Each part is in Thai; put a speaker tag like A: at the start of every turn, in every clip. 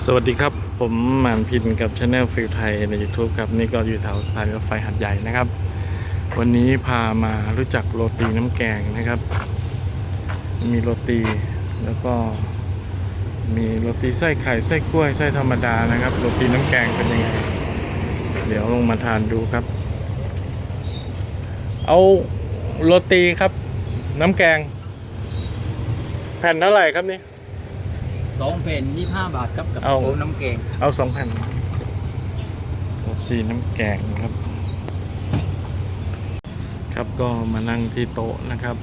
A: สวัสดีครับ ผมหมานพินกับช anel ฟิลไทยใน YouTube ครับ นี่ก็อยู่แถวสถานีรถไฟหัดใหญ่นะครับ วันนี้พามารู้จักโรตีน้ำแกงนะครับ มีโรตีแล้วก็มีโรตีไส้ไข่ไส้กล้วยไส้ธรรมดานะครับโรตีน้ำแกงเป็นยังไง เดี๋ยวลงมาทานดูครับ เอาโรตีครับ น้ำแกง แผ่นเท่าไหร่ครับนี่
B: สองแผ่นยี่ห้าบาทครับกับ
A: เอา
B: โค้น้ำแกง
A: เอาสองแผ่นโรตีน้ำแกงครับ ครับก็มานั่งที่โต๊ะนะครับ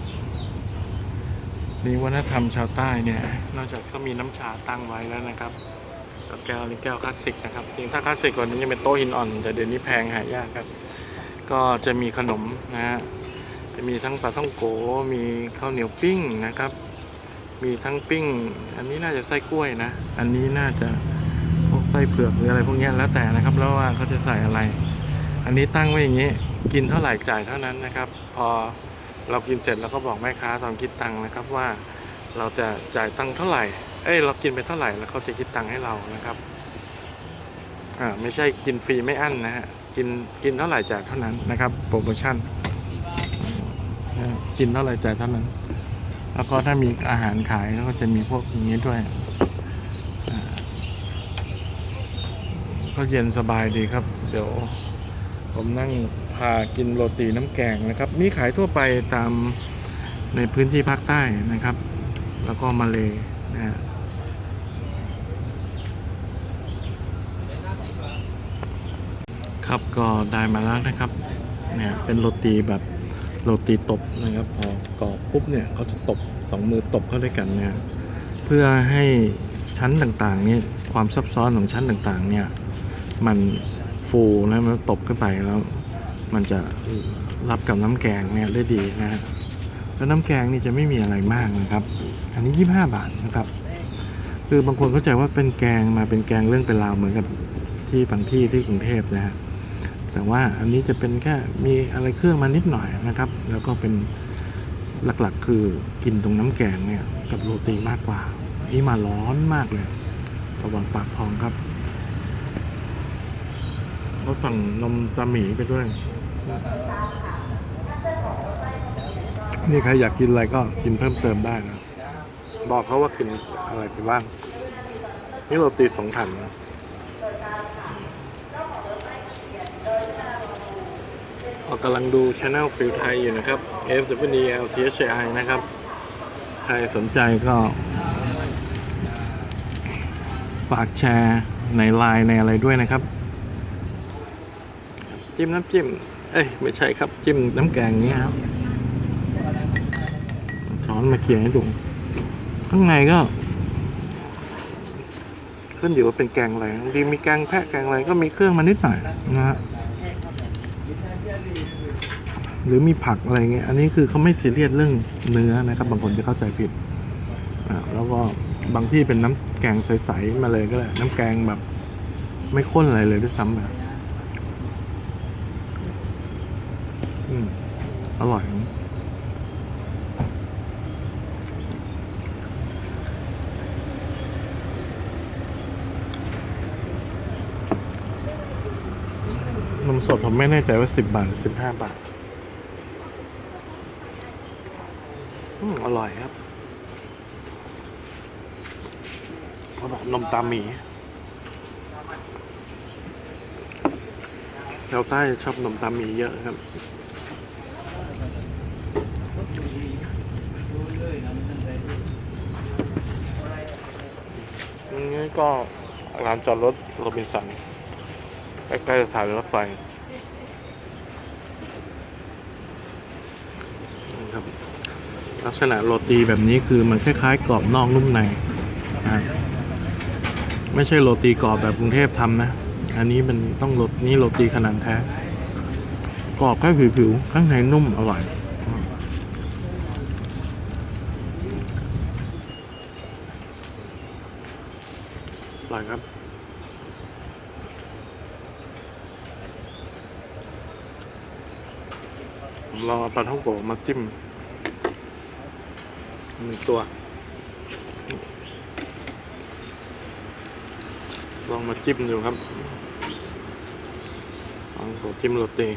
A: นี่วัฒนธรรมชาวใต้เนี่ยนอกจากเขามีน้ำชาตั้งไว้แล้วนะครับแล้วแก้วนี่แก้วคลาสสิกนะครับจริงถ้าคลาสสิกกว่านี้จะเป็นโต๊ะหินอ่อนแต่เดี๋ยวนี้แพงหายากครับ ก็จะมีขนมนะฮะจะมีทั้งปลาท่องโกมีข้าวเหนียวปิ้งนะครับ มีทั้งปิ้ง อันนี้น่าจะไส้กล้วยนะ อันนี้น่าจะพวกไส้เผือกหรืออะไรพวกนี้แล้วแต่นะครับ แล้วว่าเขาจะใส่อะไร อันนี้ตั้งไว้อย่างนี้ กินเท่าไหร่จ่ายเท่านั้นนะครับ พอเรากินเสร็จเราก็บอกแม่ค้าตอนคิดตังค์นะครับว่าเราจะจ่ายตังค์เท่าไหร่ เอ้ยเรากินไปเท่าไหร่แล้วเขาจะคิดตังค์ให้เรานะครับ อ่าไม่ใช่กินฟรีไม่อั้นนะฮะ กินกินเท่าไหร่จ่ายเท่านั้นนะครับโปรโมชั่น กินเท่าไหร่จ่ายเท่านั้น แล้วก็ถ้ามีอาหารขายก็จะมีพวกอย่างนี้ด้วย ก็เย็นสบายดีครับ เดี๋ยวผมนั่งพากินโรตีน้ำแกงนะครับ มีขายทั่วไปตามในพื้นที่ภาคใต้นะครับ แล้วก็มาเลยนะฮะครับก็ได้มาแล้วนะครับเนี่ยเป็นโรตีแบบ โรตีตบนะครับ พอกรอบปุ๊บเนี่ยเขาจะตบสองมือตบเข้าด้วยกันเนี่ยเพื่อให้ชั้นต่างๆเนี่ยความซับซ้อนของชั้นต่างๆเนี่ยมันฟูนะมันตบขึ้นไปแล้วมันจะรับกับน้ำแกงเนี่ยได้ดีนะฮะแล้วน้ำแกงนี่จะไม่มีอะไรมากนะครับ อันนี้ 25 บาทนะครับ คือบางคนเข้าใจว่าเป็นแกงมาเป็นแกงเรื่องเป็นราวเหมือนกับที่บางที่ที่กรุงเทพนะฮะ แต่ว่าอันนี้จะเป็นแค่มีอะไรเครื่องมานิดหน่อยนะครับ แล้วก็เป็นหลักๆ คือกินตรงน้ำแกงเนี่ยกับโรตีมากกว่า นี่มาร้อนมากเลยระวังปากพองครับเขาสั่งนมตาหมีไปด้วย นี่ใครอยากกินอะไรก็กินเพิ่มเติมได้นะ บอกเขาว่ากินอะไรไปบ้าง นี่โรตีสองแผ่นนะ ออกกำลังดูช anel ฟิลไทยอยู่นะครับ F W D L T H I นะครับ ใครสนใจก็ ฝากแชร์ในไลน์ในอะไรด้วยนะครับ จิ้มน้ำจิ้ม เอ้ย ไม่ใช่ครับ จิ้มน้ำแกงนี้ครับช้อนมาเคี่ยให้ดู ข้างในก็ขึ้นอยู่ว่าเป็นแกงอะไรบางทีมีแกงแพะแกงอะไรก็มีเครื่องมานิดหน่อยนะฮะ หรือมีผักอะไรเงี้ยอันนี้คือเขาไม่ซีเรียสเรื่องเนื้อนะครับ บางคนจะเข้าใจผิดอ่าแล้วก็บางที่เป็นน้ำแกงใสๆมาเลยก็ได้น้ำแกงแบบ ไม่ข้นอะไรเลยด้วยซ้ำแบบอืมอร่อยนมสดผมไม่แน่ใจว่าสิบบาทสิบห้าบาท อร่อยครับเขาบอกนมตาหมีชาวใต้ชอบนมตาหมีเยอะครับนี่ก็ร้านจอดรถโรบินสันใกล้ๆสถานีรถไฟครับ ลักษณะโรตีแบบนี้คือมันคล้ายๆ กรอบนอกนุ่มในไม่ใช่โรตีกรอบแบบกรุงเทพทำนะ อันนี้มันต้องโรนี่โรตีขนาดแท้ กรอบแค่ผิวๆข้างในนุ่มอร่อยอร่อยครับผมลองเอาปลาท่องโกะมาจิ้ม หนึ่งตัว ลองมาจิ้มดูครับลองขอจิ้มโรตี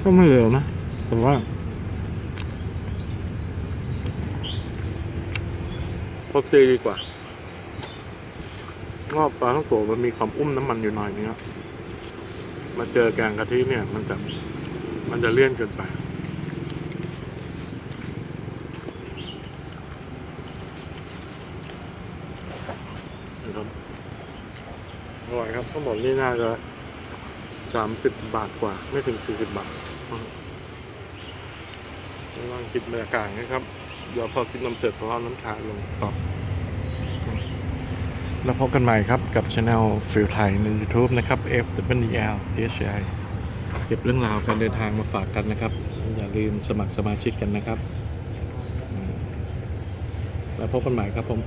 A: ก็ไม่เหลวนะแต่ว่าโรตีดีกว่า งอบปลาท่องโกมันมีความอุ้มน้ำมันอยู่หน่อยนึงครับ มาเจอแกงกะทิเนี่ย มันจะมันจะเลี่ยนเกินไป นะครับอร่อยครับทั้งหมดนี่น่าจะสามสิบบาทกว่า ไม่ถึงสี่สิบบาทลองกินบรรยากาศนะครับ เดี๋ยวพอกินน้ำเจ็ดพอเอาน้ำชาลงต่อ แล้วพบกันใหม่ครับกับช anel ฟิลไทยใน YouTube นะครับ F W L T H I เก็บเรื่องราวการเดินทางมาฝากกันนะครับ อย่าลืมสมัครสมาชิกกันนะครับ แล้วพบกันใหม่ครับผม